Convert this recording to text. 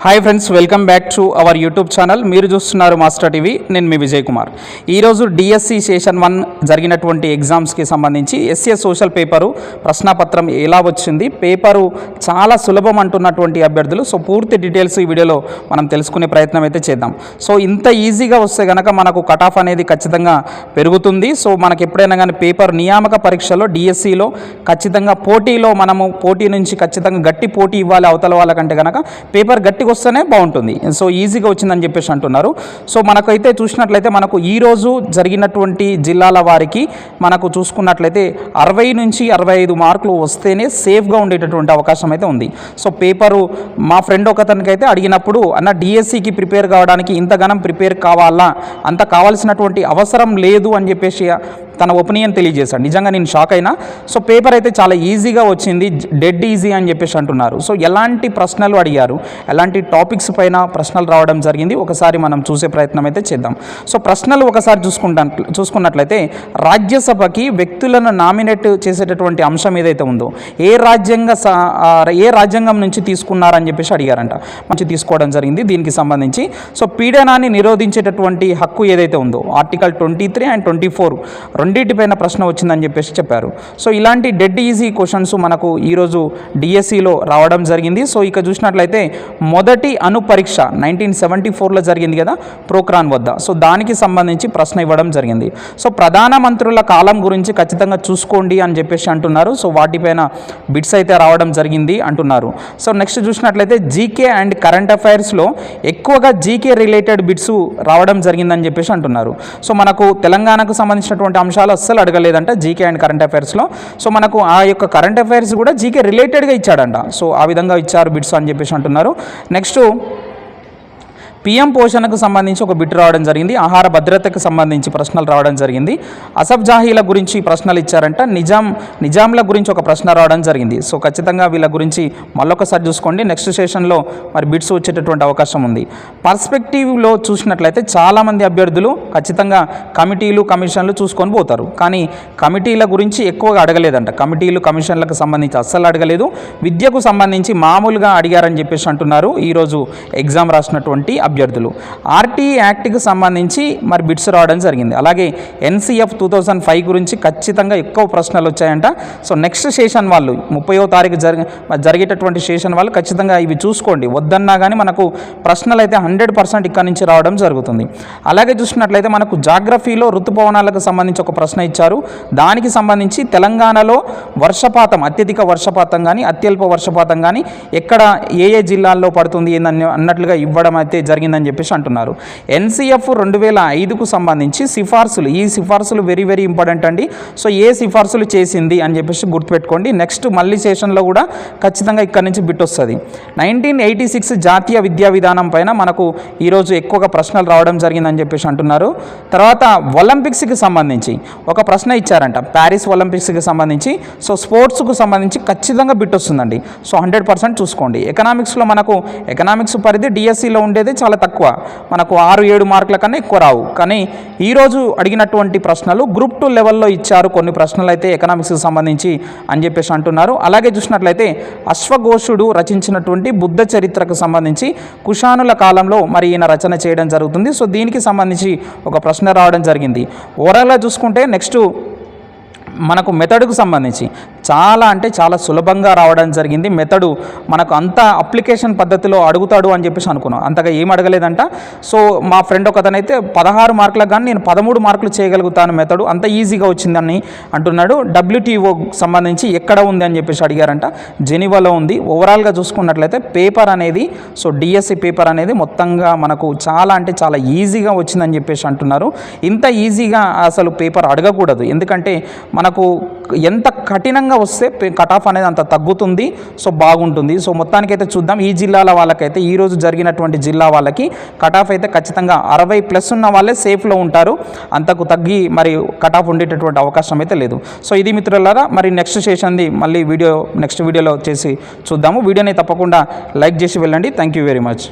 Hi friends welcome back to our YouTube channel మీరు చూస్తున్నారు master TV నేను మీ విజయ్ కుమార్ ఈరోజు డిఎస్సి సెషన్ వన్ జరిగినటువంటి ఎగ్జామ్స్కి సంబంధించి ఎస్ఏ సోషల్ పేపరు ప్రశ్నపత్రం ఎలా వచ్చింది పేపరు చాలా సులభం అంటున్నటువంటి అభ్యర్థులు. సో పూర్తి డీటెయిల్స్ ఈ వీడియోలో మనం తెలుసుకునే ప్రయత్నం అయితే చేద్దాం. సో ఇంత ఈజీగా వస్తే కనుక మనకు కట్ ఆఫ్ అనేది ఖచ్చితంగా పెరుగుతుంది. సో మనకు ఎప్పుడైనా కానీ పేపర్ నియామక పరీక్షలో డిఎస్సిలో ఖచ్చితంగా పోటీలో మనము పోటీ నుంచి ఖచ్చితంగా గట్టి పోటీ ఇవ్వాలి అవతల వాళ్ళకంటే కనుక పేపర్ గట్టి గట్టిగా వస్తేనే బాగుంటుంది. సో ఈజీగా వచ్చిందని చెప్పేసి అంటున్నారు. సో మనకైతే చూసినట్లయితే మనకు ఈ రోజు జరిగినటువంటి జిల్లాల వారికి మనకు చూసుకున్నట్లయితే అరవై నుంచి అరవై ఐదు మార్కులు వస్తేనే సేఫ్గా ఉండేటటువంటి అవకాశం అయితే ఉంది. సో పేపరు మా ఫ్రెండ్ ఒకతనికైతే అడిగినప్పుడు అన్న డిఎస్సికి ప్రిపేర్ కావడానికి ఇంతగానం ప్రిపేర్ కావాలా? అంత కావాల్సినటువంటి అవసరం లేదు అని చెప్పేసి తన ఒపీనియన్ తెలియజేశాడు. నిజంగా నేను షాక్ అయినా. సో పేపర్ అయితే చాలా ఈజీగా వచ్చింది. డెడ్ ఈజీ అని చెప్పేసి అంటున్నారు. సో ఎలాంటి ప్రశ్నలు అడిగారు? ఎలాంటి టాపిక్స్ పైన ప్రశ్నలు రావడం జరిగింది? ఒకసారి మనం చూసే ప్రయత్నం అయితే చేద్దాం. సో ప్రశ్నలు ఒకసారి చూసుకుంటా చూసుకున్నట్లయితే రాజ్యసభకి వ్యక్తులను నామినేట్ చేసేటటువంటి అంశం ఏదైతే ఉందో ఏ రాజ్యాంగ ఏ రాజ్యాంగం నుంచి తీసుకున్నారని చెప్పేసి అడిగారంట. మంచి తీసుకోవడం జరిగింది. దీనికి సంబంధించి సో పీడనాన్ని నిరోధించేటటువంటి హక్కు ఏదైతే ఉందో article twenty three and twenty four రెండింటిపైన ప్రశ్న వచ్చిందని చెప్పేసి చెప్పారు. సో ఇలాంటి డెడ్ ఈజీ క్వశ్చన్స్ మనకు ఈరోజు డిఎస్సిలో రావడం జరిగింది. సో ఇక చూసినట్లయితే మొదటి అణు పరీక్ష నైన్టీన్ సెవెంటీ ఫోర్లో జరిగింది కదా ప్రోక్రాన్ వద్ద. సో దానికి సంబంధించి ప్రశ్న ఇవ్వడం జరిగింది. సో ప్రధానమంత్రుల కాలం గురించి ఖచ్చితంగా చూసుకోండి అని చెప్పేసి అంటున్నారు. సో వాటిపైన బిట్స్ అయితే రావడం జరిగింది అంటున్నారు. సో నెక్స్ట్ చూసినట్లయితే జీకే అండ్ కరెంట్ అఫైర్స్లో ఎక్కువగా జీకే రిలేటెడ్ బిట్స్ రావడం జరిగిందని చెప్పేసి అంటున్నారు. సో మనకు తెలంగాణకు సంబంధించినటువంటి అంశాలు అస్సలు అడగలేదంట జీకే అండ్ కరెంట్ అఫైర్స్లో సో మనకు ఆ యొక్క కరెంట్ అఫైర్స్ కూడా జీకే రిలేటెడ్గా ఇచ్చాడంట. సో ఆ విధంగా ఇచ్చారు బిట్స్ అని చెప్పేసి అంటున్నారు. నెక్స్ట్ పిఎం పోషణకు సంబంధించి ఒక బిట్ రావడం జరిగింది. ఆహార భద్రతకు సంబంధించి ప్రశ్నలు రావడం జరిగింది. అసఫ్ జాహీల గురించి ప్రశ్నలు ఇచ్చారంట. నిజాం నిజాంల గురించి ఒక ప్రశ్న రావడం జరిగింది. సో ఖచ్చితంగా వీళ్ళ గురించి మళ్ళొకసారి చూసుకోండి. నెక్స్ట్ సెషన్లో మరి బిట్స్ వచ్చేటటువంటి అవకాశం ఉంది. పర్స్పెక్టివ్లో చూసినట్లయితే చాలామంది అభ్యర్థులు ఖచ్చితంగా కమిటీలు కమిషన్లు చూసుకొని పోతారు. కానీ కమిటీల గురించి ఎక్కువగా అడగలేదంట. కమిటీలు కమిషన్లకు సంబంధించి అస్సలు అడగలేదు. విద్యకు సంబంధించి మామూలుగా అడిగారని చెప్పేసి అంటున్నారు. ఈరోజు ఎగ్జామ్ రాసినటువంటి అభ్యర్థులు. ఆర్టీ యాక్ట్కి సంబంధించి మరి బిట్స్ రావడం జరిగింది. అలాగే ఎన్సీఎఫ్ టూ థౌజండ్ ఫైవ్ గురించి ఖచ్చితంగా ఎక్కువ ప్రశ్నలు వచ్చాయంట. సో నెక్స్ట్ సెషన్ వాళ్ళు ముప్పయో తారీఖు జరిగే జరిగేటటువంటి సెషన్ వాళ్ళు ఖచ్చితంగా ఇవి చూసుకోండి. వద్దన్నా కానీ మనకు ప్రశ్నలు అయితే హండ్రెడ్ పర్సెంట్ ఇక్కడ నుంచి రావడం జరుగుతుంది. అలాగే చూసినట్లయితే మనకు జాగ్రఫీలో ఋతుపవనాలకు సంబంధించి ఒక ప్రశ్న ఇచ్చారు. దానికి సంబంధించి తెలంగాణలో వర్షపాతం అత్యధిక వర్షపాతం కానీ అత్యల్ప వర్షపాతం కానీ ఎక్కడ ఏ ఏ జిల్లాల్లో పడుతుంది ఏందని అన్నట్లుగా ఇవ్వడం అయితే జరిగింది. జరిగిందని చెప్పేసి అంటున్నారు. ఎన్సీఎఫ్ రెండు వేల ఐదుకు సంబంధించి సిఫార్సులు ఈ సిఫార్సులు వెరీ వెరీ ఇంపార్టెంట్ అండి. సో ఏ సిఫార్సులు చేసింది అని చెప్పేసి గుర్తుపెట్టుకోండి. నెక్స్ట్ మళ్ళీ సెషన్లో కూడా ఖచ్చితంగా ఇక్కడ నుంచి బిట్ వస్తుంది. నైన్టీన్ ఎయిటీ సిక్స్ జాతీయ విద్యా విధానం పైన మనకు ఈరోజు ఎక్కువగా ప్రశ్నలు రావడం జరిగిందని చెప్పేసి అంటున్నారు. తర్వాత ఒలింపిక్స్కి సంబంధించి ఒక ప్రశ్న ఇచ్చారంట. ప్యారిస్ ఒలింపిక్స్కి సంబంధించి. సో స్పోర్ట్స్కు సంబంధించి ఖచ్చితంగా బిట్ వస్తుందండి. సో హండ్రెడ్ పర్సెంట్ చూసుకోండి. ఎకనామిక్స్లో మనకు ఎకనామిక్స్ పరిధి డిఎస్సిలో ఉండేది చాలా తక్కువ. మనకు ఆరు ఏడు మార్కుల కన్నా ఎక్కువ రావు. కానీ ఈరోజు అడిగినటువంటి ప్రశ్నలు గ్రూప్ టూ లెవెల్లో ఇచ్చారు కొన్ని ప్రశ్నలు అయితే ఎకనామిక్స్కి సంబంధించి అని చెప్పేసి అంటున్నారు. అలాగే చూసినట్లయితే అశ్వఘోషుడు రచించినటువంటి బుద్ధ చరిత్రకు సంబంధించి కుషానుల కాలంలో మరి ఈయన రచన చేయడం జరుగుతుంది. సో దీనికి సంబంధించి ఒక ప్రశ్న రావడం జరిగింది. ఓవరాల్గా చూసుకుంటే నెక్స్ట్ మనకు మెథడ్కు సంబంధించి చాలా అంటే చాలా సులభంగా రావడం జరిగింది. మెథడు మనకు అంత అప్లికేషన్ పద్ధతిలో అడుగుతాడు అని చెప్పేసి అనుకున్నాం. అంతగా ఏం అడగలేదంట. సో మా ఫ్రెండ్ ఒకతనైతే పదహారు మార్కులకు కానీ నేను పదమూడు మార్కులు చేయగలుగుతాను మెథడు. అంత ఈజీగా వచ్చిందని అంటున్నాడు. డబ్ల్యూటీఓ సంబంధించి ఎక్కడ ఉంది అని చెప్పేసి అడిగారంట. జెనీవాలో ఉంది. ఓవరాల్గా చూసుకున్నట్లయితే పేపర్ అనేది సో డిఎస్సి పేపర్ అనేది మొత్తంగా మనకు చాలా అంటే చాలా ఈజీగా వచ్చిందని చెప్పేసి అంటున్నారు. ఇంత ఈజీగా అసలు పేపర్ అడగకూడదు. ఎందుకంటే మనకు ఎంత కఠినంగా వస్తే కట్ ఆఫ్ అనేది అంత తగ్గుతుంది. సో బాగుంటుంది. సో మొత్తానికైతే చూద్దాం. ఈ జిల్లాల వాళ్ళకైతే ఈ రోజు జరిగినటువంటి జిల్లా వాళ్ళకి కట్ ఆఫ్ అయితే ఖచ్చితంగా అరవై ప్లస్ ఉన్న వాళ్ళే సేఫ్లో ఉంటారు. అంతకు తగ్గి మరి కట్ ఆఫ్ ఉండేటటువంటి అవకాశం అయితే లేదు. సో ఇది మిత్రులారా మరి నెక్స్ట్ సెషన్ది మళ్ళీ వీడియో నెక్స్ట్ వీడియోలో చేసి చూద్దాము. వీడియోని తప్పకుండా లైక్ చేసి వెళ్ళండి. Thank you very much.